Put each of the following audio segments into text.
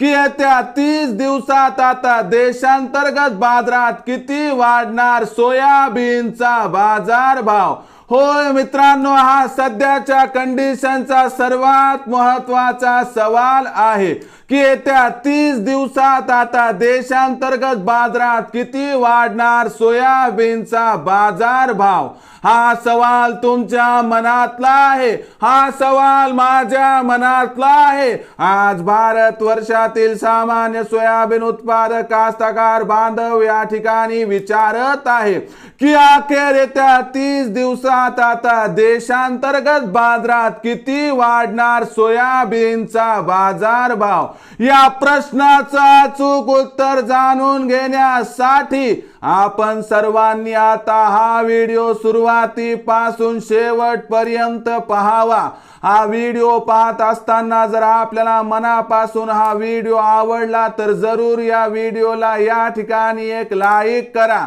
की येत्या तीस दिवसात आता देशांतर्गत बाजारात किती वाढणार सोयाबीनचा बाजार भाव होय मित्रांनो हा सध्याच्या कंडिशनचा सर्वात महत्त्वाचा सवाल आहे की येत्या तीस दिवसात आता देशांतर्गत बाजारात किती वाढणार सोयाबीनचा बाजार भाव हा सवाल तुमच्या मनातला आहे. हा सवाल माझ्या मनातला आहे. आज भारत वर्षातील सामान्य सोयाबीन उत्पादक कास्तकार बांधव या ठिकाणी विचारत आहे की अखेर येत्या तीस दिवसात आता देशांतर्गत बाजारात किती वाढणार सोयाबीनचा बाजार भाव? या प्रश्नाचं अचूक उत्तर जाणून घेण्यासाठी आपण सर्वांनी आता हा व्हिडिओ सुरुवातीपासून शेवटपर्यंत पहावा. हा व्हिडिओ पाहत असताना जर आपल्याला मनापासून हा व्हिडिओ आवडला तर जरूर या व्हिडिओला या ठिकाणी एक लाईक करा.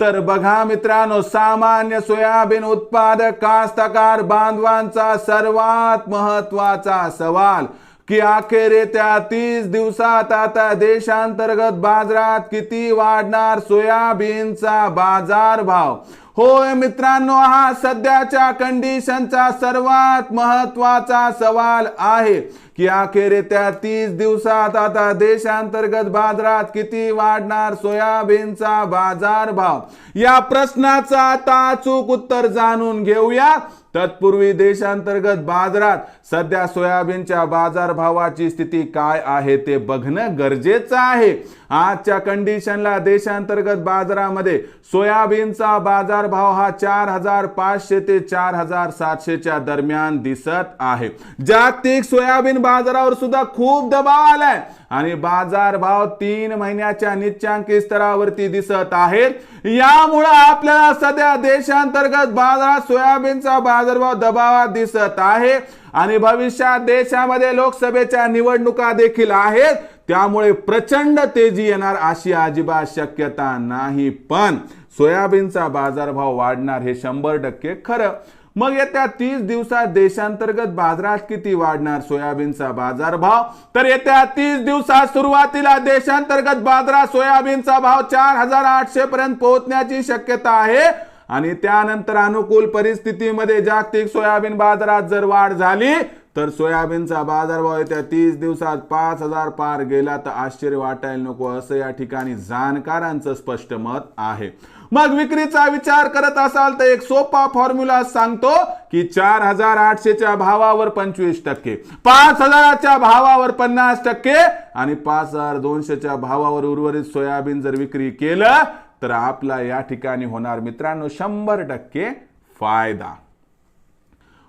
तर बघा मित्रांनो सामान्य सोयाबीन उत्पादक कास्तकार बांधवांचा सर्वात महत्त्वाचा सवाल की अखेर येत्या तीस दिवसात आता देशांतर्गत बाजारात किती वाढणार सोयाबीनचा बाजार भाव होय मित्रांनो हा सध्याच्या कंडिशनचा सर्वात महत्त्वाचा सवाल आहे की अखेर येत्या तीस दिवसात आता देशांतर्गत बाजारात किती वाढणार सोयाबीनचा बाजार भाव या प्रश्नाचं आता अचूक उत्तर जाणून घेऊया. तत्पूर्वी देशांतर्गत बाजारात सध्या सोयाबीनच्या बाजारभावाची स्थिती काय आहे ते बघणं गरजेचं आहे. आजच्या कंडिशनला देशांतर्गत बाजारामध्ये सोयाबीनचा बाजारभाव हा चार हजार पाचशे ते चार हजार सातशेच्या दरम्यान दिसत आहे. जागतिक सोयाबीन बाजारावर सुद्धा खूप दबाव आलाय. आणि बाजारभाव तीन महिन्याच्या निच्चांकी स्तरावरती दिसत आहेत. यामुळे आपल्याला सध्या देशांतर्गत बाजारात सोयाबीनचा बाजारभाव दबावात दिसत आहे. आणि भविष्यात देशामध्ये लोकसभेच्या निवडणुका देखील आहेत. त्यामुळे प्रचंड तेजी येणार अशी अजिबात शक्यता नाही. पण सोयाबीनचा बाजारभाव वाढणार हे शंभर टक्के खरं. मग येत्या तीस दिवसात देशांतर्गत बाजारात किती वाढणार सोयाबीनचा बाजारभाव? तर येत्या तीस दिवसात सुरुवातीला देशांतर्गत बाजारात सोयाबीनचा भाव चार हजार आठशे पर्यंत पोहोचण्याची शक्यता आहे. आणि त्यानंतर अनुकूल परिस्थितीमध्ये जागतिक सोयाबीन बाजारात जर वाढ झाली तर सोयाबीनचा बाजारभाव येत्या तीस दिवसात पाच हजार पार गेला तर आश्चर्य वाटायला नको असं या ठिकाणी जाणकारांचं स्पष्ट मत आहे. मग विक्रीचा विचार करत असाल तर एक सोपा फॉर्म्युला सांगतो की चार हजार आठशेच्या भावावर पंचवीस टक्के पाच हजाराच्या भावावर पन्नास टक्के आणि पाच हजार दोनशेच्या भावावर उर्वरित सोयाबीन जर विक्री केलं तर आपला या ठिकाणी होणार मित्रांनो शंभर टक्के फायदा.